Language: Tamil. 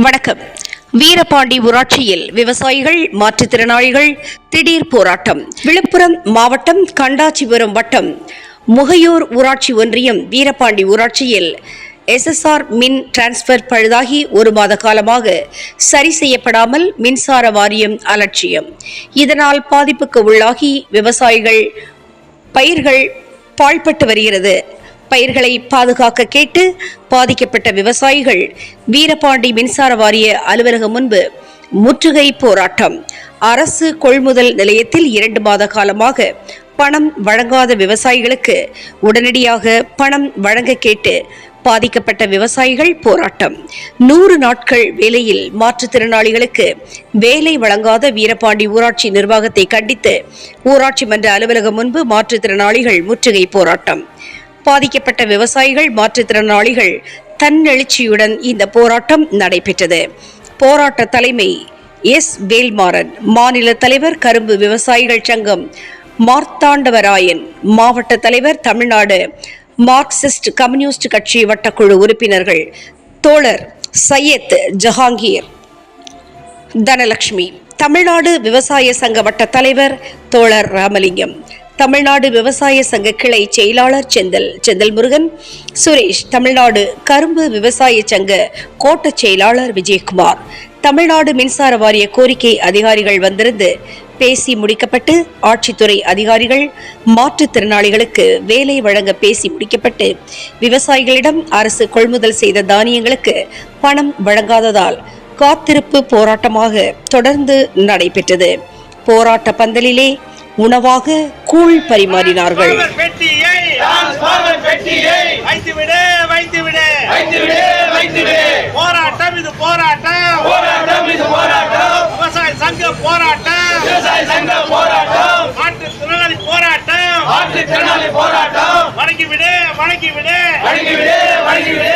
வணக்கம். வீரபாண்டி ஊராட்சியில் விவசாயிகள் மாற்றுத்திறனாளிகள் திடீர் போராட்டம். விழுப்புரம் மாவட்டம் கண்டாச்சிபுரம் வட்டம் முகையூர் ஊராட்சி ஒன்றியம் வீரபாண்டி ஊராட்சியில் எஸ்எஸ்ஆர் மின் டிரான்ஸ்பர் பழுதாகி ஒரு மாத காலமாக சரி செய்யப்படாமல் மின்சார வாரியம் அலட்சியம். இதனால் பாதிப்புக்கு உள்ளாகி விவசாயிகள் பயிர்கள் பாழ்பட்டு வருகிறது. பயிர்களை பாதுகாக்க கேட்டு பாதிக்கப்பட்ட விவசாயிகள் வீரபாண்டி மின்சார வாரிய அலுவலகம் முன்பு முற்றுகை போராட்டம். அரசு கொள்முதல் நிலையத்தில் இரண்டு மாத காலமாக பணம் வழங்காத விவசாயிகளுக்கு உடனடியாக பணம் வழங்க கேட்டு பாதிக்கப்பட்ட விவசாயிகள் போராட்டம். நூறு நாட்கள் வேலையில் மாற்றுத்திறனாளிகளுக்கு வேலை வழங்காத வீரபாண்டி ஊராட்சி நிர்வாகத்தை கண்டித்து ஊராட்சி மன்ற அலுவலகம் முன்பு மாற்றுத்திறனாளிகள் முற்றுகை போராட்டம். பாதிக்கப்பட்ட விவசாயிகள் மாற்றுத்திறனாளிகள் தன்னெழுச்சியுடன் இந்த போராட்டம் நடைபெற்றது. போராட்ட தலைமை எஸ். வேல்மாறன் மாநில தலைவர் கரும்பு விவசாயிகள் சங்கம் மார்த்தாண்டவராயன் மாவட்ட தலைவர் தமிழ்நாடு மார்க்சிஸ்ட் கம்யூனிஸ்ட் கட்சி வட்டக்குழு உறுப்பினர்கள் தோழர் சையத் ஜஹாங்கீர் தனலட்சுமி தமிழ்நாடு விவசாய சங்க வட்ட தலைவர் தோழர் ராமலிங்கம் தமிழ்நாடு விவசாய சங்க கிளை செயலாளர் செந்தல் செந்தல் முருகன் சுரேஷ் தமிழ்நாடு கரும்பு விவசாய சங்க கோட்ட செயலாளர் விஜயகுமார். தமிழ்நாடு மின்சார வாரிய கோரிக்கை அதிகாரிகள் வந்திருந்து பேசி முடிக்கப்பட்டு ஆட்சித்துறை அதிகாரிகள் மாற்றுத்திறனாளிகளுக்கு வேலை வழங்க பேசி முடிக்கப்பட்டு விவசாயிகளிடம் அரசு கொள்முதல் செய்த தானியங்களுக்கு பணம் வழங்காததால் காத்திருப்பு போராட்டமாக தொடர்ந்து நடைபெற்றது. போராட்ட பந்தலிலே உணவாக கூழ் பரிமாறினார்கள். விடு விடு போராட்டம் இது போராட்டம். போராட்டம் இது போராட்டம். விவசாய சங்க போராட்டம். விவசாய சங்க போராட்டம். மாற்றுத்திறனாளி போராட்டம். மாற்றுத்திறனாளி போராட்டம். வழங்கி விடு வழங்கி விடு வழங்கிவிடு வழங்கிவிடு